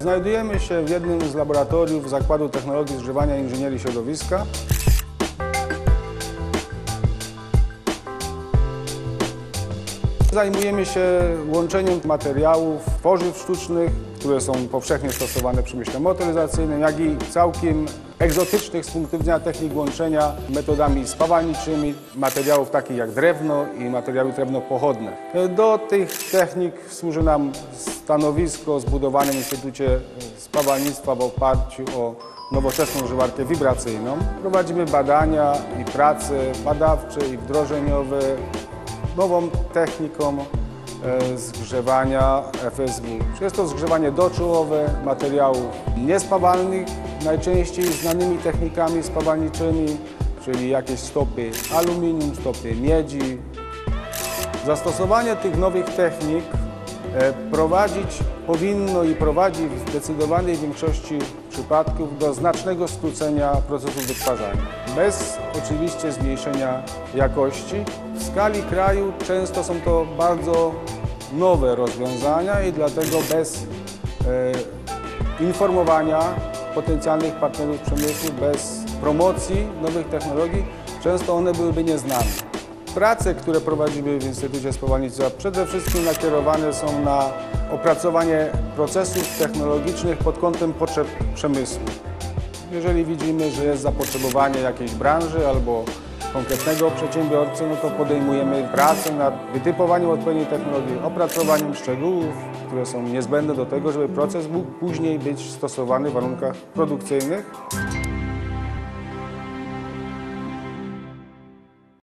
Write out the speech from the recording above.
Znajdujemy się w jednym z laboratoriów Zakładu Technologii Zgrzewania i Inżynierii Środowiska. Zajmujemy się łączeniem materiałów, tworzyw sztucznych, które są powszechnie stosowane w przemyśle motoryzacyjnym, jak i całkiem egzotycznych z punktu widzenia technik łączenia metodami spawalniczymi, materiałów takich jak drewno i materiały drewnopochodne. Do tych technik służy nam stanowisko zbudowane w Instytucie Spawalnictwa w oparciu o nowoczesną żywarkę wibracyjną. Prowadzimy badania i prace badawcze i wdrożeniowe nową techniką e, zgrzewania FSW. Jest to zgrzewanie doczołowe materiałów niespawalnych, najczęściej znanymi technikami spawalniczymi, czyli jakieś stopy aluminium, stopy miedzi. Zastosowanie tych nowych technik prowadzić powinno i prowadzi w zdecydowanej większości przypadków do znacznego skrócenia procesu wytwarzania. Bez oczywiście zmniejszenia jakości. W skali kraju często są to bardzo nowe rozwiązania i dlatego bez e, informowania potencjalnych partnerów przemysłu, bez promocji nowych technologii, często one byłyby nieznane. Prace, które prowadzimy w Instytucie Spowalnictwa przede wszystkim nakierowane są na opracowanie procesów technologicznych pod kątem potrzeb przemysłu. Jeżeli widzimy, że jest zapotrzebowanie jakiejś branży albo konkretnego przedsiębiorcy, no to podejmujemy pracę nad wytypowaniem odpowiedniej technologii, opracowaniem szczegółów, które są niezbędne do tego, żeby proces mógł później być stosowany w warunkach produkcyjnych.